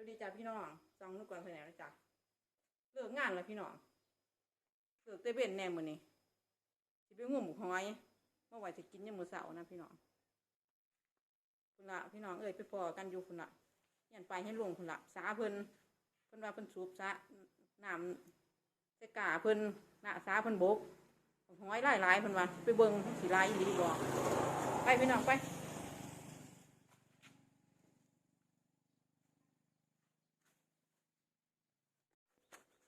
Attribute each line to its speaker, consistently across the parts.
Speaker 1: วัสดีจ้าพี่น้องจองนุกก่อนไปไหนแล้วจ้ะเลิกงานแล้วพี่น้องเลิกเตเวนแน่มือนี้สิไปงมหอยเมื่อไหร่จะกินยามมื้อเช้านะพี่น้องคุณละพี่น้องเอ้ยไปพอกันอยู่คุณละยันไปให้ลงคุณละสาเพิ่นเพิ่นว่าเพิ่นสูบสะน้ำใส่กาเพิ่นหน้าสาเพิ่นบกหอยหลายๆเพิ่นว่าไปเบิ่งสิหลายอีหลีบ่ไปพี่น้องไป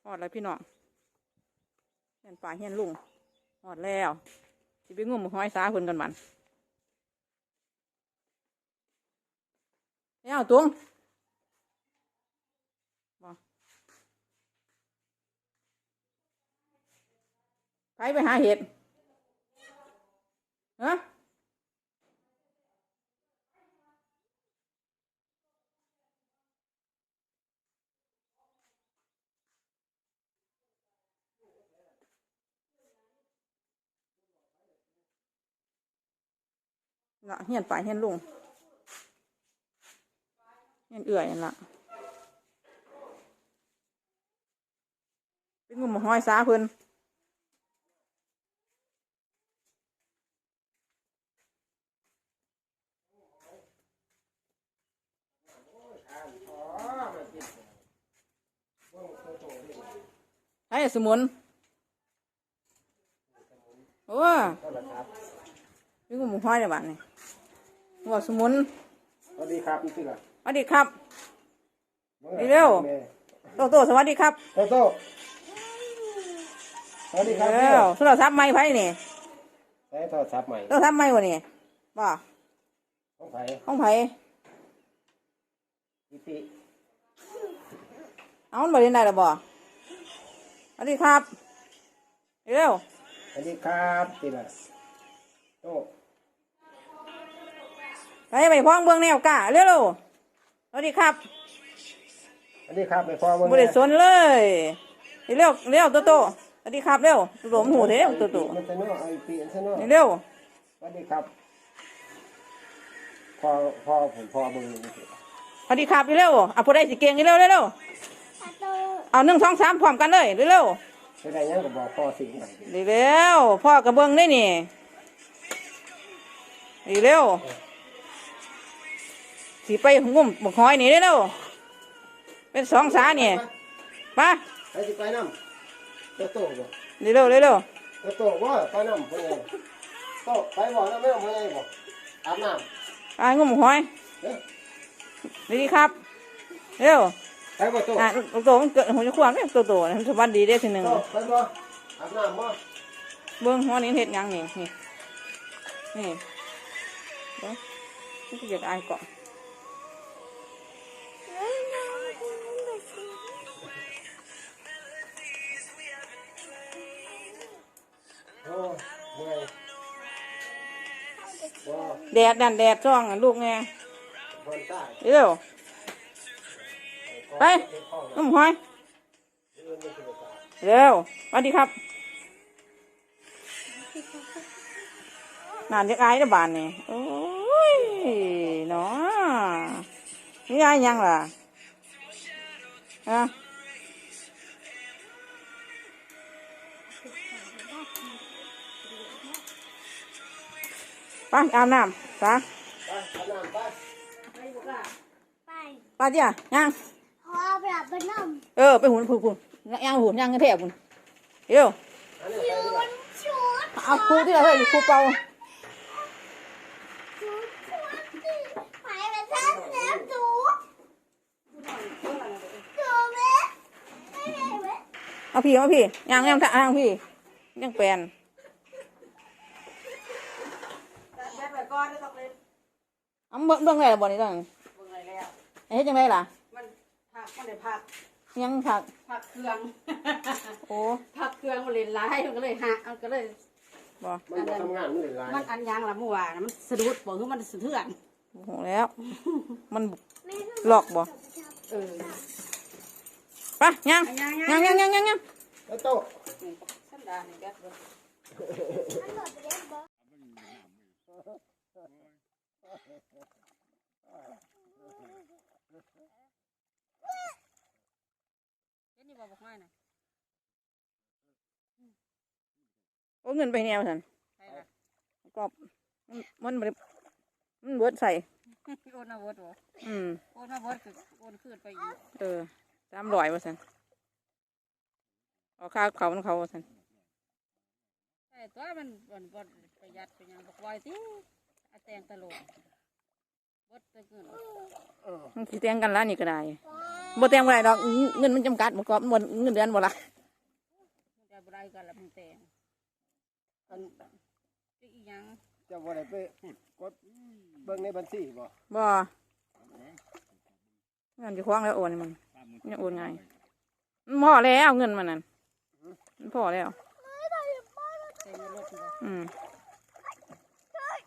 Speaker 1: หอดแล้วพี่น้องเห็นป่าเห็นลุงหอดแล้วสิไปงุ่มห้อยสาเพิ่นกันมันเอาตุงไปไปหาเห็ดฮะ ละเห็นป่าเห็นลุงเห็นเอื่อยนั่นละไปงุ่มห้อยสาเพิ่นให้สมุนโอ้ยงุ่มห้อยในบ้านนี่ ว่าสมุน
Speaker 2: สวัสดีครับนี่คืออะไร
Speaker 1: สวัสดีครับ เร็ว โตโตสวัสดีครับ
Speaker 2: โตโตสวัสดีครับ
Speaker 1: เร็วโทรศัพท์ไม่ไพ่นี่
Speaker 2: ใช้โทรศัพท์ใหม่
Speaker 1: โทรศัพท์ไม่วะนี่บ่
Speaker 2: ของไผ่
Speaker 1: ห้องไผ่
Speaker 2: พิติ
Speaker 1: เอามันบ่ได้ได้หรอบ่สวัสดีครับ เร็ว
Speaker 2: สวัสดีครับติละโต
Speaker 1: ไปไปพ้องเบื้องแนวกะเร็วๆสวัสดีครับ
Speaker 2: สวัสดีครับไปพ่อเบิ่ง
Speaker 1: บ่ได้สนเลยเร็วเร็วโตโตสวัสดีครับเร็วโตโตมันหูเด้โตโต
Speaker 2: มันจะเนาะไอ้ปีนซะเนาะ
Speaker 1: เร็ว
Speaker 2: สวัสดีครับพ่อพ่อผมพ่อเบิ่งนี่สิ
Speaker 1: สวัสดีครับเร็วเอาผู้ใดสิเก่งเร็วเร็วเอาหนึ่งสองสามพร้อมกันเลยเร็ว
Speaker 2: ไม่ได้ยังก็บอกพ่อสิหน่อย
Speaker 1: ๆเร็วพ่อกระเบื้องได้นี่เร็ว สิไปงุ่มบักหอยนี่เร็วเป็นสองสานี่ไป
Speaker 2: ไปสิไปน้ำโตโตบ่
Speaker 1: เร็วเร็วเร็ว
Speaker 2: โตโตว่าไปน้ำเพิ่นไงโตไปบ่น้ำไม่เอาเพิ่นไงบ่อาบน้
Speaker 1: ไปงุ่มบักหอยำ
Speaker 2: เอ้ย
Speaker 1: ดีครับเร็ว
Speaker 2: ไปบ่โต
Speaker 1: อะโตมันเกิดหัวจะขวานเนี่ยโตโตมันสวัสดีได้อทีหนึ่ง
Speaker 2: โตไปบ่อาบน้ำบ่
Speaker 1: เบิ้งหัวนี้เห็ดหยังนี่นี่นี่เบิ้งนี่คืออยากอายเกาะ
Speaker 2: โอ้เแด
Speaker 1: ดดันแดดจ้องอะลูกไง
Speaker 2: บนใต้
Speaker 1: เร็วไปน้ำหอยเร็วสวัสดีครับนานจะอายนะบานนี่โอ้ยเนาะนี่อายยังล่ะฮะ ไปอาบน้ำซะ
Speaker 2: ไปอาบน้ำไป
Speaker 3: ไป
Speaker 1: ไปจ้ะยัง
Speaker 3: พอปรับไปน้ำ
Speaker 1: เออไปหุ่นพุ่นพุ่นย่างหุ่นย่างกันแทบพุ่นเร็ว
Speaker 2: อันนี้ไปดีกว่า
Speaker 3: ชุด
Speaker 1: เอาครูที่เราเฮ้ยครูเป่า
Speaker 3: ชุดชุดสิไปไปท่านแล้วจูจูเว้ยไม่ได้เว้ย
Speaker 1: เอาพี่เอาพี่ย่างย่างทางพี่ย่างแปลน อาเบิ่งเบิ่งได้หรอบ่นี่ต้อง
Speaker 4: เบิ่งเลยแล้ว
Speaker 1: เฮ็ดจังไดล่ะ
Speaker 4: มันผักมันได้ผัก
Speaker 1: ยังผัก
Speaker 4: ผักเครื่อง
Speaker 1: โอ้
Speaker 4: ผักเครื่องมันเลยหลายมันก็เลยหักมันก็เลย
Speaker 1: บ่
Speaker 2: มันบ่ทำงานมันเลยหลาย
Speaker 4: มันอันยังละเมื่อวานน่ะมันสะดุดบอกคือมันสะเทือน
Speaker 1: โอ้โหแล้ว มันหลอกบ่
Speaker 4: เออ
Speaker 1: ไปย่างย่างย่างย่างย่างย่าง
Speaker 2: แล้วโต
Speaker 4: นี่สันดานนี่แกเบิ่ง ว่าบอกไม่นะ
Speaker 1: โอ้เงินไปแนวสัน
Speaker 4: ใช่ละ
Speaker 1: กรอบมันมันบ่ได้มันเบิดใส่
Speaker 4: โอนมาเวิร์ดบ่
Speaker 1: อืม
Speaker 4: โอนมาเวิร์ดคือโอนคืนไปอีก
Speaker 1: เออสามร้อยว่าสันเอาค่าเขามันเขาว่าสัน
Speaker 4: ใช่ตัวมันมันบ่ประหยัดเป็นหยังบอกไว้ที่อาแตงตลก
Speaker 1: มันสิแต่งกันแล้วนี่ก็ได้บ่แต่งบ่ได้ดอกเงินมันจำกัดบ่กรอบหมดเงินเดือนบ่ละ
Speaker 4: มันจะบ่ได้กันละมันแต่ง
Speaker 2: อัน
Speaker 4: จะอีหยัง
Speaker 2: เจะบ่ได้ไปกดเบิ่งในบัญชีบ่
Speaker 1: บ่เงินจะคว้างแล้วโอนให้มันเนี่ยโอนไงมันพอแล้วเงินมันนั่นมันพอแล้ว
Speaker 4: แต่งรถบ่
Speaker 1: อืม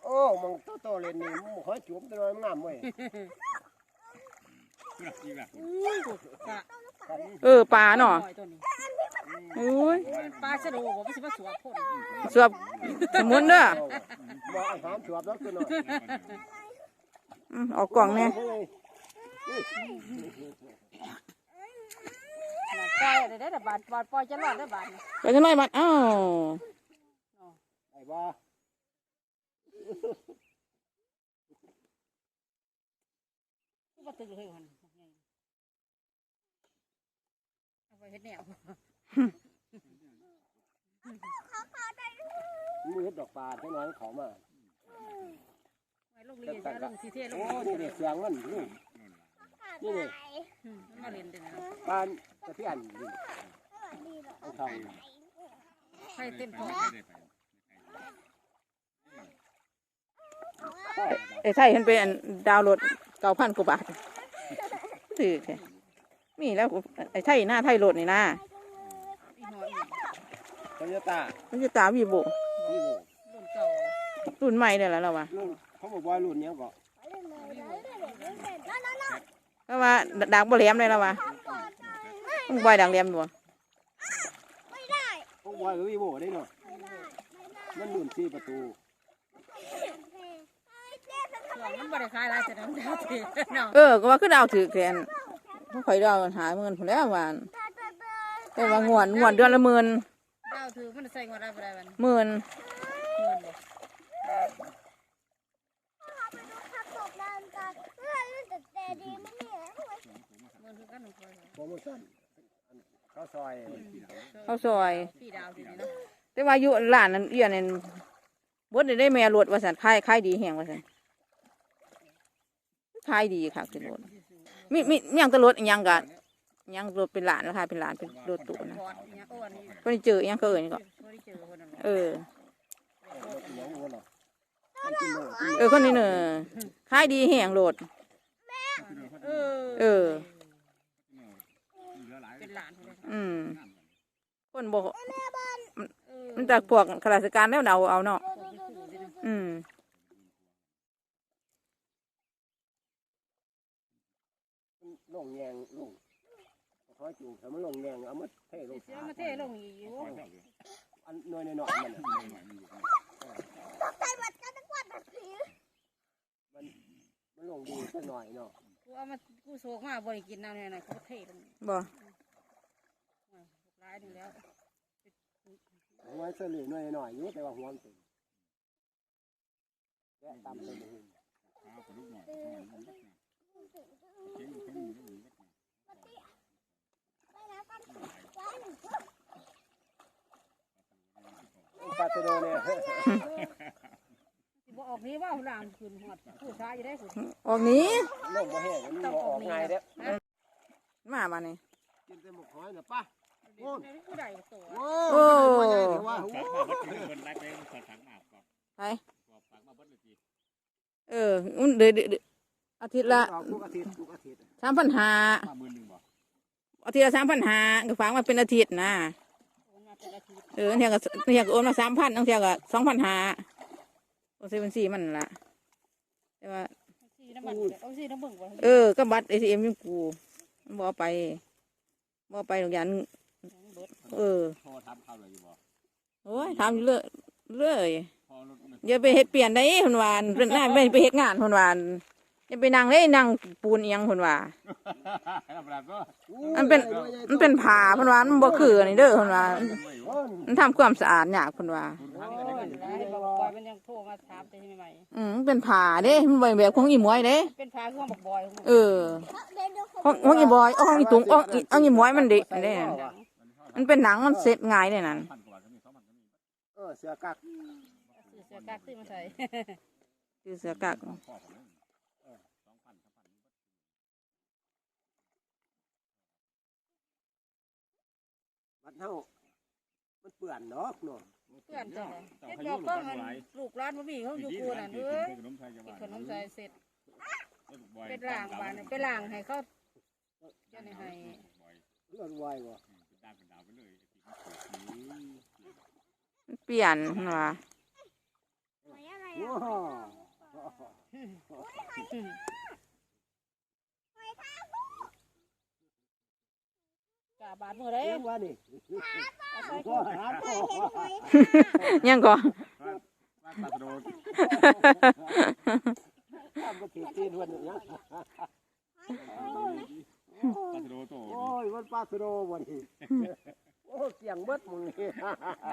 Speaker 2: โอ้มองโตๆเลยนี่หมูหอยจุ่มตัวน้อยมันงามเว้ย
Speaker 4: อุ้ยปลา
Speaker 1: เออปลาเนาะ
Speaker 4: หอยตัวนี้
Speaker 1: โอ้ย
Speaker 4: ปลาชะโดบ่มันสิมาสวบคน
Speaker 1: สวบสมุนเด้อ
Speaker 2: บ่อาหารสวบแล้วตัวน้อย
Speaker 1: อืมเออกกล่องแน่
Speaker 2: เฮ้ย
Speaker 4: น่ะปล่อยได้ได้บาทบาทปล่อยจะรอดได้บาทนี่
Speaker 1: ไปจังไรบัดอ้าว
Speaker 2: ไอ้บ่
Speaker 4: กูบ่ตึกเลยหั่นเอาไปเฮ็ดแนว
Speaker 2: มือเฮ็ดดอกปลาตัวน้อยเขามา
Speaker 4: ไว้ลงเรียนจะลงสิเทลง
Speaker 2: โอ้นี่เด็กเสียงมันนี่นี่นี่
Speaker 4: อืมมันมาเรียนได้นะ
Speaker 2: ปานตะเพียนนี่เอาทอง
Speaker 4: ใครเต็มพอ
Speaker 2: พ่
Speaker 1: ไอ้ไทยเห็นเป็นอันดาวน์โหลดเก้าพันกว่าบาทถือแค่มีแล้วไอ้ไทยหน้าไทยโหลดนี่นะ
Speaker 4: อีหอย
Speaker 2: โตโยต้า
Speaker 1: มันจะตามวีโบ
Speaker 2: นี่โรุ่
Speaker 4: นเก่า
Speaker 1: รุ่นใหม่เนี่ยแหละเราว่า
Speaker 2: รุ่นเขาบอกว่ารุ่นเนี้ยก็
Speaker 1: เพราะว่าดังบ่แหลมเลยเราว่าต้องบอยดังแหลมอยู่บ่
Speaker 2: พวกบอยกับวีโวได้เนาะมันรุ่นสี่ประตู
Speaker 4: เครื่องมันบ่ได้ขายหลายแต่น้ำดาวเทเนาะ
Speaker 1: เออ ก็ว่าคือดาวถือแทนเขาข่อยดาวหาเงินผมแล้ววานแต่ว่างวนงวนเดือนละหมื่น
Speaker 4: ดาวถือมันใส่งวดได้บ่ได้มัน
Speaker 1: หมื่น
Speaker 4: เงินบ่เงินคือกันหนึ่งคน
Speaker 2: โปรโมชั่นอันข้าวซอย
Speaker 1: เขาซอย
Speaker 4: พี่ดาวทีนี้เนาะ
Speaker 1: แต่ว่าอยู่ร้านนั้นเอียนนั่นบดได้ได้แม่รวดว่าสันขายขายดีแหงว่าสัน ขายดีค่ะคือรถมีมีมีหยังตรถอีหยังกะยังรถเป็นหลานแล้วค่ะเป็นหลานเป็นรถตู้นะ
Speaker 4: พอดเนี่ยโอ้อันนี้
Speaker 1: ก็ได้เจอยังก็เอ่ยก็
Speaker 4: บ่ได้เจอคนนั้น
Speaker 1: เอ
Speaker 2: เหนียวงูเนาะมันกินเลย
Speaker 1: เออคนนี้เนอะขายดีแหงรถ
Speaker 4: เออ
Speaker 1: เออ
Speaker 4: เป็นหลาน
Speaker 1: อืมคนบอกมันจากพวกข้าราชการแล้วเดาเอาเนาะอืม
Speaker 2: ลงแยงลงคอยจูบแต่มันลงแยงเอามาเทลง
Speaker 4: เสียมาเทลงอีกอยู่
Speaker 2: อันน้อยๆมันมันลงดีสักหน่อยเนาะ
Speaker 4: กูเอามากูโศกมาบ่ได้กินน้ำเนี่ยนะเขาเทลง
Speaker 1: บ่
Speaker 4: ร้ายนึงแล้ว
Speaker 2: หัวเสลี่น้อยหน่อยอยู่แต่ว่าหัวมันเป็นแกะตำไปเลย ปาเตโดเนี่ย
Speaker 4: สิบ่ออกนี้ว่าหลานขึ้นหอดผู้ชายอยู่ได้คุณ
Speaker 1: ออกหนี้
Speaker 2: ลงมาแห้งมันบ่ออกง่ายเด้อ
Speaker 1: มามานี่
Speaker 2: กินแต่หมกหอยน่ะป่ะ
Speaker 4: โอ้ผู้ใดตัว
Speaker 2: โอ้ยถือว่า
Speaker 5: ฝากมาเบิดเลยคนไล่ไปมันฝากมาก่อน
Speaker 1: ไป
Speaker 5: ฝากมาเบิดเลยที
Speaker 1: เออมันเดือนเดื อนอาทิตย์ละ
Speaker 2: ออกทุกอาทิตย์ทุกอาทิตย์
Speaker 1: สามพันหา
Speaker 5: มาหมื่นหนึ่งบ่
Speaker 1: อาทิตย์ละสามพันหาก็ฟังมาเป็นอาทิตย์นะ
Speaker 4: โอนมาเป็นอาทิตย์
Speaker 1: เออเที่ยก็เที่ยก็โอนมาสามพันตั้งเที่ยก็สองพันหาโอนเซเว่นสี่มันนั่นละแต่ว่า
Speaker 4: สีน้ำมันเอาสีน้ำเบิ่งบ่
Speaker 1: เออก็บัตรเอทีเอ็มยังกูมันบเอกไปบเอกไปหรอกยันเออ
Speaker 5: พอทำข้าวเลยอยู่บ่
Speaker 1: โอ้ยทำอยู่เรื่อยเรื่อย
Speaker 5: พอรถมัน
Speaker 1: อย่าไปเฮ็ดเปลี่ยนได้คนวานเป็นหน้าไม่ไปเฮ็ดงานคนวาน อย่าไปนั่งเลยนั่งปูนเอียงคนว่า
Speaker 5: ธรรมดาก็
Speaker 1: มันเป็น มันเป็นผ้าเพิ่นว่ามันบ่คืออันนี้เด้อเพิ่นว่า
Speaker 2: โอ้ย
Speaker 1: มันทำความสะอาดยากเพิ่นว่า
Speaker 4: โอ้ยแล้วบอกบอยมันยังโทรมาถามแต่ใหม่
Speaker 1: อืมมันเป็นผ้าเด้มันบ่แบบของอีหมวยเด้
Speaker 4: ๆเป็นพาเครื่องบอกบอยของ
Speaker 1: เออ
Speaker 3: เดี๋ยวเดี๋ยว
Speaker 1: ของของอีบอยเอาของอีตุงเอาอีเอาอีหมวยมันดิเด้มันเป็นหนังมันเสร็จง่ายเด้นั่น
Speaker 5: พันกว่าก็มีสองพันก็มี
Speaker 2: เออเสือกัก
Speaker 4: ซื้อเสื้อกั๊กซื้อมาใส่
Speaker 1: คือเสือกัก
Speaker 5: พ่อผมเลยเออสองพันสามพัน
Speaker 2: มัน เท่ามันเปื่อนเนาะเนาะ
Speaker 4: เพื่อนจ้ะเฮ็ดบอกเพิ่งมันลูกร้านบ่มีเขาอยู่กูนั่นเอ้ย
Speaker 5: ขนมไทยจะ
Speaker 4: กิ
Speaker 5: ว่าน
Speaker 4: ขนมใส่เสร็จเป็นล่างบานเป็นล่างให้เขาเจ้านี่ให้
Speaker 2: เลือดวายบ่
Speaker 5: เป็นดาวเป็นดาวไปเลย
Speaker 1: มันเปลี่ยนเพิ่นว่า
Speaker 3: หอยอะไร
Speaker 2: โอ้
Speaker 3: อะ
Speaker 2: โห
Speaker 4: กาบาดมือได้
Speaker 2: เลี้ยงว่านี่
Speaker 4: เอาใส่
Speaker 2: ก็หาพ่อ
Speaker 1: ยังก็
Speaker 5: บ้านปลาสะโดด
Speaker 2: ข้ามก็ถือตีนวันนี้นะ
Speaker 5: ปลาสะโดดโต
Speaker 2: โอ้ยวันปลาสโดวันนี้โอ้เสียงเบิดมึงนี่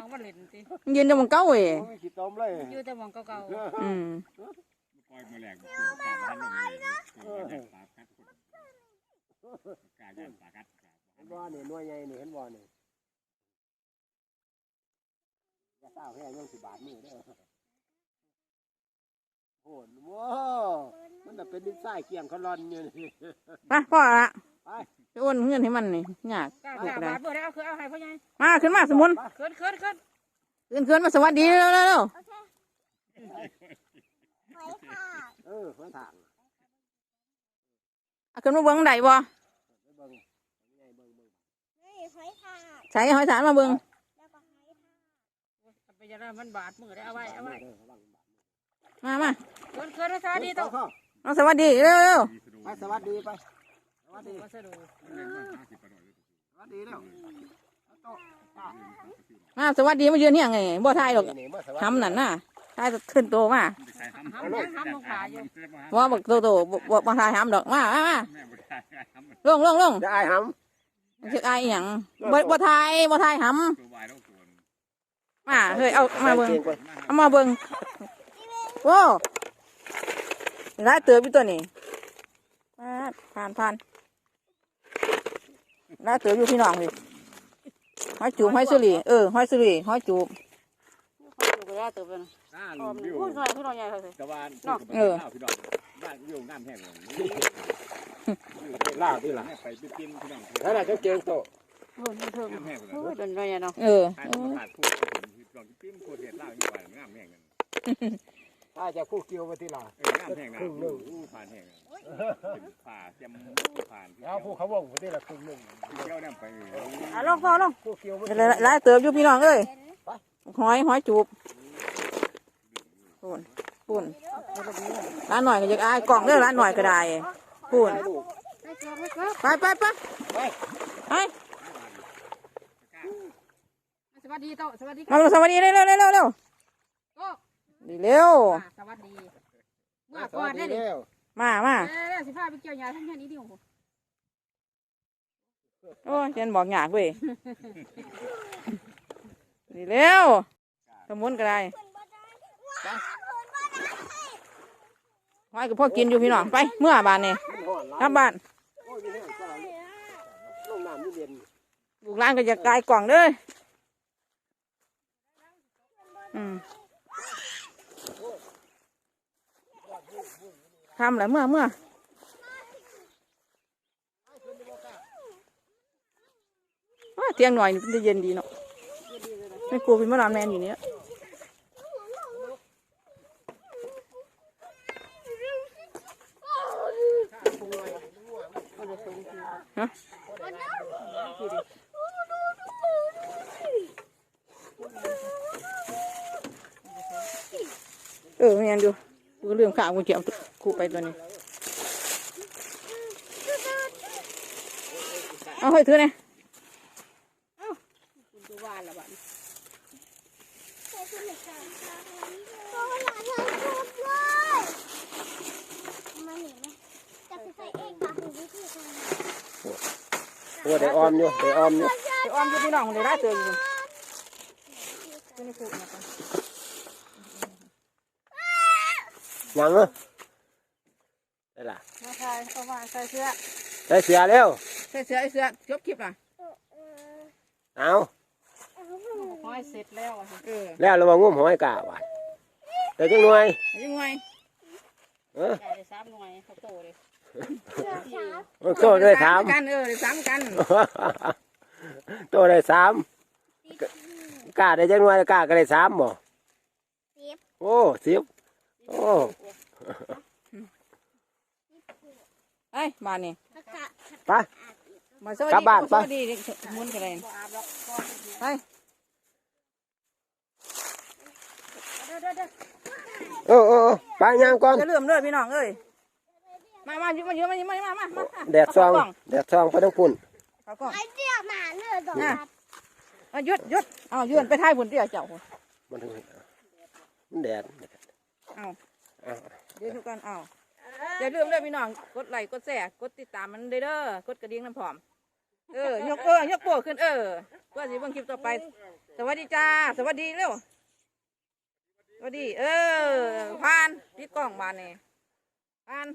Speaker 4: น้องมันเล่นสิ
Speaker 1: ยืนอยู่หมองเก่าเว้ย
Speaker 2: ไม่ขี้ตมเลย
Speaker 4: อยู่แต่หมองเก่า
Speaker 1: อืม
Speaker 5: ปล่อยมาแหลกตัวกาพันลงเลยปลากัดคนกาย่านปลากัด
Speaker 2: เห็นบ่นี่หน่วยใหญ่นี่เห็นบ่นี่อย่าเศร้าแห้งยังสิบาทมือเด้อโหดว้าวมันน่ะเป็นดินทรายเกี่ยงเขารอนอยู่นี่
Speaker 1: ไปพ่อละ
Speaker 2: ไป
Speaker 1: จะโอนเงินให้มันนี่ยาก
Speaker 4: ๆกา
Speaker 1: ลูก
Speaker 4: กา
Speaker 1: ได้
Speaker 4: บาดมือได้เอาคือเอาให้พ่อใหญ่
Speaker 1: มาขึ้นมาสมุน
Speaker 4: ขึ้นขึ้นขึ้น
Speaker 1: ขึ้นขึ้นมาสวัสดีเร็วเร็วเร็ว
Speaker 3: โอเคหอยค่ะ
Speaker 2: เออหัวถาง
Speaker 1: เอาขึ้นมาเบิ่งได้บ่
Speaker 2: ไปเบิ่งใหญ่เบิ่งเบิ่ง
Speaker 3: นี่หอยค่ะ
Speaker 1: ใส่หอยสารมาเบิ่ง
Speaker 3: แล้วก็หอยค่ะ
Speaker 4: ไปจะได้มันบาดมือได้เอาไว้เอาไว้
Speaker 2: เด้อระวังบาด
Speaker 1: มามา
Speaker 4: ขึ้นขึ้นสวัสดีโต
Speaker 2: เข้า
Speaker 1: เอาสวัสดีเร็วเร็ว
Speaker 2: ไปสวัสดีไปสวัสดี
Speaker 4: วัสดุ
Speaker 2: สวัสดีแล้วเอาโต๊ะอะ
Speaker 1: มาสวัสดีมายืนเนี่ยไงบ่ทายหรอก
Speaker 2: นี่มาสวัสดี
Speaker 1: ทำนั่นน่ะทายขึ้นโตมา
Speaker 4: ทำยังทำลงขาอยู่
Speaker 1: ว่าบักโตโตบ่บ่บ่ทายทำดอกมามามา
Speaker 5: แม่บุตรทำมัน
Speaker 1: ลงลงลง
Speaker 2: จะอาย ห
Speaker 1: มันคืออายอหย่างบ่บ่ทายบ่ทายห
Speaker 5: ตัววายแล้วตัวำ
Speaker 1: มาเฮ้ยเอาำมาเบิ่ง
Speaker 2: ก่อน
Speaker 1: เอามาเบิ่งโว้ร้ายเตือพี่ตัวนี้มาผ่านผ่านร้ายเตืออยู่พี่น้องพี่หอยจูบหอยสุรีเออหอยสุรีหอยจูบ
Speaker 4: อยู่ก็ได้ตัวเป็น
Speaker 5: หน้า
Speaker 4: อ๋อมัน
Speaker 5: วิว
Speaker 4: พูดหน่อยพูดหน่อยใหญ่เลย
Speaker 5: ตะวัน
Speaker 1: เออ
Speaker 5: พี่น้องบ้านวิวงามแห้งเลย
Speaker 2: ลาบที่หลัง
Speaker 5: ไปไปกินพี่น้อง
Speaker 2: นั่นแหละเขาเก่งโตะ
Speaker 4: โอ้ยเพิ่ม
Speaker 5: งามแห้งเลย
Speaker 4: โอ้ยโดนหน่อยเนาะ
Speaker 1: เออ
Speaker 5: ทานมาขาดพูดลองกินโคตรเห็ดล่าอยู่ว่างามแห้งกัน
Speaker 2: ถ้าจะคู่เกี่ยวมาที่หลัง
Speaker 5: เอองามแห้งนะอู้ผ่านแห้งเป็นผ่าเต็มผ่าน
Speaker 2: แล้วผู้เขาวงมาที่ละครึ่งหนึ่ง
Speaker 5: เที่ยวเนี่ยไป
Speaker 4: อะลงพอลง
Speaker 2: คู่เกี่ยวมา
Speaker 1: ร้ายเตืออยู่พี่น้องเอ้ยหอยหอยจูบปุ่นปุ่นร้านหน่อยก็อยากอายกล่องเด้อร้านหน่อยก็ได้ ปุ่น
Speaker 2: ลูก
Speaker 4: ไม่เกือบไม่เกือบ
Speaker 1: ไปไปไปไป
Speaker 4: สวัสดีโตสวัสดี
Speaker 1: มาสวัสดีเร็วเร็วเร็วเร็ว
Speaker 4: โต๊ะ
Speaker 1: ดีเร็ว
Speaker 4: สวัสดีเมื่อ
Speaker 2: ส
Speaker 4: ก่อ
Speaker 2: วันสดี
Speaker 4: ได้ดิ
Speaker 2: แล้ว
Speaker 1: มามา
Speaker 4: เออสิพาไปเกี่ยวยาทั้งแค่นี้ดิโอ้โห
Speaker 1: โอ้ยเจนบอกหยากเว้ยดีเร็วสมุนก็ได้ หอยกับพ่อกินอยู่พี่น้องไปเมื่อบานนี่
Speaker 2: มันห่อน
Speaker 1: กลับบ้าน
Speaker 2: โอ้ยนี่ก็ลงน้ำนี่เย็น
Speaker 1: ลูกหลานก็จะกลายกล่องเด้ออืมทำอะไรเมื่อเมื่อเตียงหน่อยนี่มันจะเย็นดีเนาะไม่กลัวเป็นมะรามแมนอยู่เนี้ย ฮะเออแมนดูกูเรื่องข่าวกูเจียวกูไปตัวนี้ เอาเฮ้ยถือเนี่ย
Speaker 4: คุณดูว่าละบ้าน
Speaker 3: โอ้หลานทำทุบเลยมาเห็นไหม
Speaker 2: โอ้ได้ออมอยู่ได้ออมอยู่
Speaker 1: ไปอ้อมอยู่พี่น้องคนเดียวได้เจออยู่ขึ้นในคุกนะกัน
Speaker 2: ยังเนาะได้ล่ะ
Speaker 1: มาใส่เอามาใส่เสื้อ
Speaker 2: ใส่เสียแล้ว
Speaker 1: ใส่เสื้อไอ้เสื้อจบคลิปล่ะ
Speaker 2: เอา
Speaker 4: ห้อยเสร็จแล้วอะค่ะ
Speaker 1: เออ
Speaker 2: แล้วเรามางุ้มหอยกะบาดแต่จังหน่วย
Speaker 1: ยังไง
Speaker 2: เออ
Speaker 4: ได้ได้สามหน่วยเขาโตเลย
Speaker 2: มัน โตได้สาม
Speaker 1: กันเออได้สามกัน
Speaker 2: โตได้สามกะได้จังหน่วยกะก็ได้สามบ่
Speaker 3: สิบ
Speaker 2: โอ้สิบโอ้
Speaker 1: ไอ้ยบ้านนี่
Speaker 3: แล้วก็
Speaker 2: ไป
Speaker 1: มาสวัส
Speaker 2: กลั
Speaker 1: ดี
Speaker 2: บบ้าน
Speaker 1: ส
Speaker 2: ไป
Speaker 1: วัสดีหมุนกันเลย
Speaker 4: บ่อาบแล้วก็
Speaker 1: ไป
Speaker 4: เด้อเด้อเด้อ
Speaker 2: เออเออเออไปย่างก่อน
Speaker 1: จะเริ่มเลยพี่น้องเอ้ย มามาอยู่มาอยู่มาอยู่มามามามา
Speaker 2: แดดซอง แดดซองไปทั้งปุ่น
Speaker 1: เขากล้อง
Speaker 3: ไอเดียหมาเนื้อดอก
Speaker 1: น่ะมาหยุดหยุดเอายืนไปท้ายบุญเดียวเจ้า
Speaker 2: มันถึงมันแดด
Speaker 1: เอา
Speaker 2: เอา
Speaker 1: เดี๋ยวทุกคนเอาอย่าลืมเลยพี่น้องกดไลค์กดแชร์กดติดตามมันเด้อเด้อกดกระดิ่งน้ำพร้อมเออยกเออยกโป้ขึ้นเออเพื่อสิเบิ่งคลิปต่อไป สวัสดีจ้า สวัสดีเร็วสวัสดี เออผ่านปิดกล้องบานนี่ผ่าน